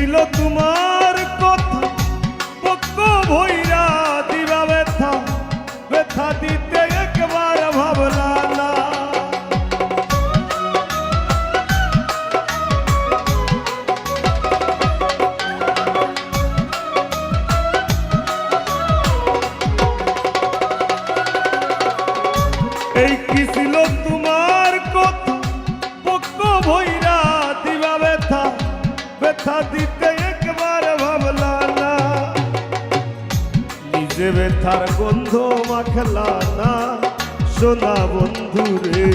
ছিল তোমার কথা। পক্ষ ভৈরা দিবা ব্যথা ব্যথা দিতে একবার ভাবলা না নিজে ব্যথার গন্ধ মাখলা না সোনা বন্ধু রে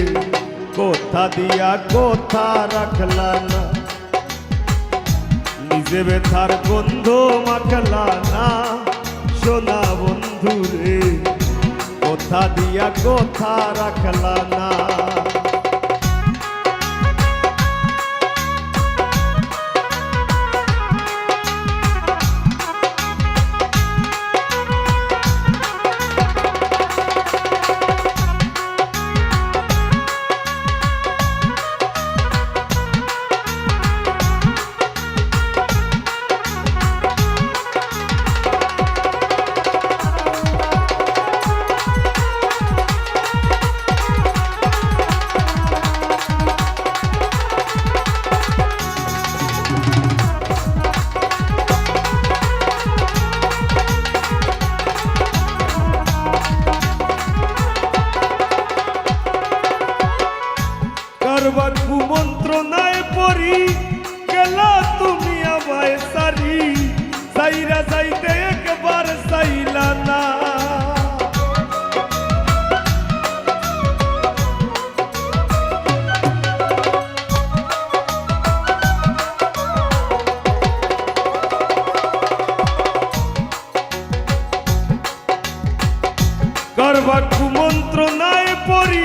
কথা দিয়া কথা রাখলা নিজে ব্যথার গন্ধ মাখলা না সোনা বন্ধু রে কথা দিয়া কথা রাখলা না কারবার কুমন্ত্রণায় পড়ি গেলা তুমি আমায় সারি সাইরা যাইতে একবার সাইলা না। কারবার কুমন্ত্রণায় পড়ি